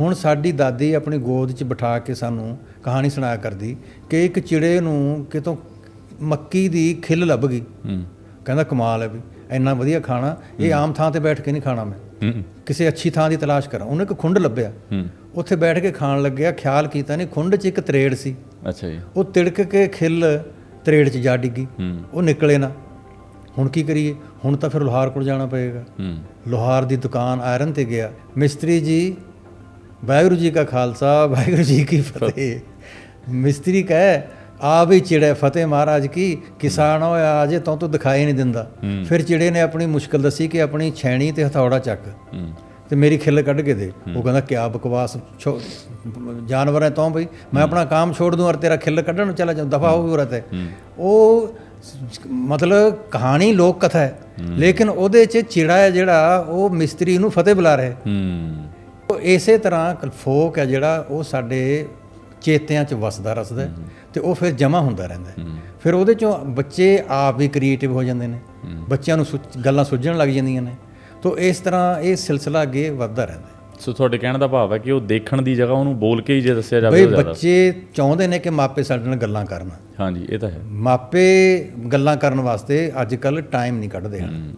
ਹੁਣ ਸਾਡੀ ਦਾਦੀ ਆਪਣੀ ਗੋਦ 'ਚ ਬਿਠਾ ਕੇ ਸਾਨੂੰ ਕਹਾਣੀ ਸੁਣਾਇਆ ਕਰਦੀ ਕਿ ਇੱਕ ਚਿੜੇ ਨੂੰ ਕਿਤੋਂ ਮੱਕੀ ਦੀ ਖਿੱਲ ਲੱਭ ਗਈ। ਹੂੰ। ਕਹਿੰਦਾ ਕਮਾਲ ਹੈ ਵੀ ਇੰਨਾ ਵਧੀਆ ਖਾਣਾ ਇਹ ਆਮ ਥਾਂ ਤੇ ਬੈਠ ਕੇ ਨਹੀਂ ਖਾਣਾ ਮੈਂ। ਹੂੰ। ਕਿਸੇ ਅੱਛੀ ਥਾਂ ਦੀ ਤਲਾਸ਼ ਕਰਾਂ। ਉਹਨੇ ਇੱਕ ਖੁੰਡ ਲੱਭਿਆ। ਹੂੰ। ਉੱਥੇ ਬੈਠ ਕੇ ਖਾਣ ਲੱਗਿਆ ਖਿਆਲ ਕੀਤਾ ਨਹੀਂ ਖੁੰਡ 'ਚ ਇੱਕ ਤਰੇੜ ਸੀ। ਅੱਛਾ ਜੀ। ਉਹ ਤਿੜਕ ਕੇ ਖਿੱਲ ਤਰੇੜ 'ਚ ਜਾ ਡਿੱਗੀ। ਉਹ ਨਿਕਲੇ ਨਾ। ਹੁਣ ਕੀ ਕਰੀਏ? ਹੁਣ ਤਾਂ ਫਿਰ ਲੋਹਾਰ ਕੋਲ ਜਾਣਾ ਪਏਗਾ। ਹੂੰ। ਲੋਹਾਰ ਦੀ ਦੁਕਾਨ ਆਇਰਨ ਤੇ ਗਿਆ। ਮਿਸਤਰੀ ਜੀ ਵਾਹਿਗੁਰੂ ਜੀ ਕਾ ਖਾਲਸਾ ਵਾਹਿਗੁਰੂ ਜੀ ਕੀ ਫਤਿਹ। ਮਿਸਤਰੀ ਕਹੇ ਆ ਵੀ ਚਿੜੇ ਫਤਿਹ ਮਹਾਰਾਜ ਕੀ ਕਿਸਾਨ ਹੋਇਆ ਅਜੇ ਤੋਂ ਤੂੰ ਦਿਖਾਈ ਨਹੀਂ ਦਿੰਦਾ। ਫਿਰ ਚਿੜੇ ਨੇ ਆਪਣੀ ਮੁਸ਼ਕਲ ਦੱਸੀ ਕਿ ਆਪਣੀ ਛੈਣੀ ਤੇ ਹਥੌੜਾ ਚੱਕ ਤੇ ਮੇਰੀ ਖਿੱਲ ਕੱਢ ਕੇ ਦੇ। ਉਹ ਕਹਿੰਦਾ ਕਿਆ ਬਕਵਾਸ ਜਾਨਵਰ ਹੈ ਤੋਂ ਬਈ। ਮੈਂ ਆਪਣਾ ਕੰਮ ਛੋੜ ਦੂੰ ਔਰ ਤੇਰਾ ਖਿੱਲ ਕੱਢਣ ਨੂੰ ਚਲਾ ਜਾਊਂ ਦਫਾ ਹੋ ਉਰਤ ਹੈ। ਉਹ ਮਤਲਬ ਕਹਾਣੀ ਲੋਕ ਕਥਾ ਹੈ। ਲੇਕਿਨ ਉਹਦੇ 'ਚ ਚਿੜਾ ਹੈ ਜਿਹੜਾ ਉਹ ਮਿਸਤਰੀ ਨੂੰ ਫਤਿਹ ਬੁਲਾ ਰਿਹਾ ਹੂੰ। ਉਹ ਇਸੇ ਤਰ੍ਹਾਂ ਫੋਕ ਹੈ ਜਿਹੜਾ ਉਹ ਸਾਡੇ ਚੇਤਿਆਂ 'ਚ ਵਸਦਾ ਰਸਦਾ ਤੇ ਉਹ ਫਿਰ ਜਮਾ ਹੁੰਦਾ ਰਹਿੰਦਾ ਫਿਰ ਉਹਦੇ 'ਚੋਂ ਬੱਚੇ ਆਪ ਵੀ ਕ੍ਰੀਏਟਿਵ ਹੋ ਜਾਂਦੇ ਨੇ। ਬੱਚਿਆਂ ਨੂੰ ਗੱਲਾਂ ਸੁੱਝਣ ਲੱਗ ਜਾਂਦੀਆਂ ਨੇ। ਤੋਂ ਇਸ ਤਰ੍ਹਾਂ ਇਹ ਸਿਲਸਿਲਾ ਅੱਗੇ ਵੱਧਦਾ ਰਹਿੰਦਾ ਸੋ ਤੁਹਾਡੇ ਕਹਿਣ ਦਾ ਭਾਵ ਹੈ ਕਿ ਉਹ ਦੇਖਣ ਦੀ ਜਗ੍ਹਾ ਉਹਨੂੰ ਬੋਲ ਕੇ ਹੀ ਜੇ ਦੱਸਿਆ ਜਾਵੇ ਜ਼ਿਆਦਾ। ਬੱਚੇ ਚਾਹੁੰਦੇ ਨੇ ਕਿ ਮਾਪੇ ਸਾਡੇ ਨਾਲ ਗੱਲਾਂ ਕਰਨ। ਹਾਂਜੀ ਇਹ ਤਾਂ ਹੈ। ਮਾਪੇ ਗੱਲਾਂ ਕਰਨ ਵਾਸਤੇ ਅੱਜ ਕੱਲ ਟਾਈਮ ਨਹੀਂ ਕੱਢਦੇ ਹਨ।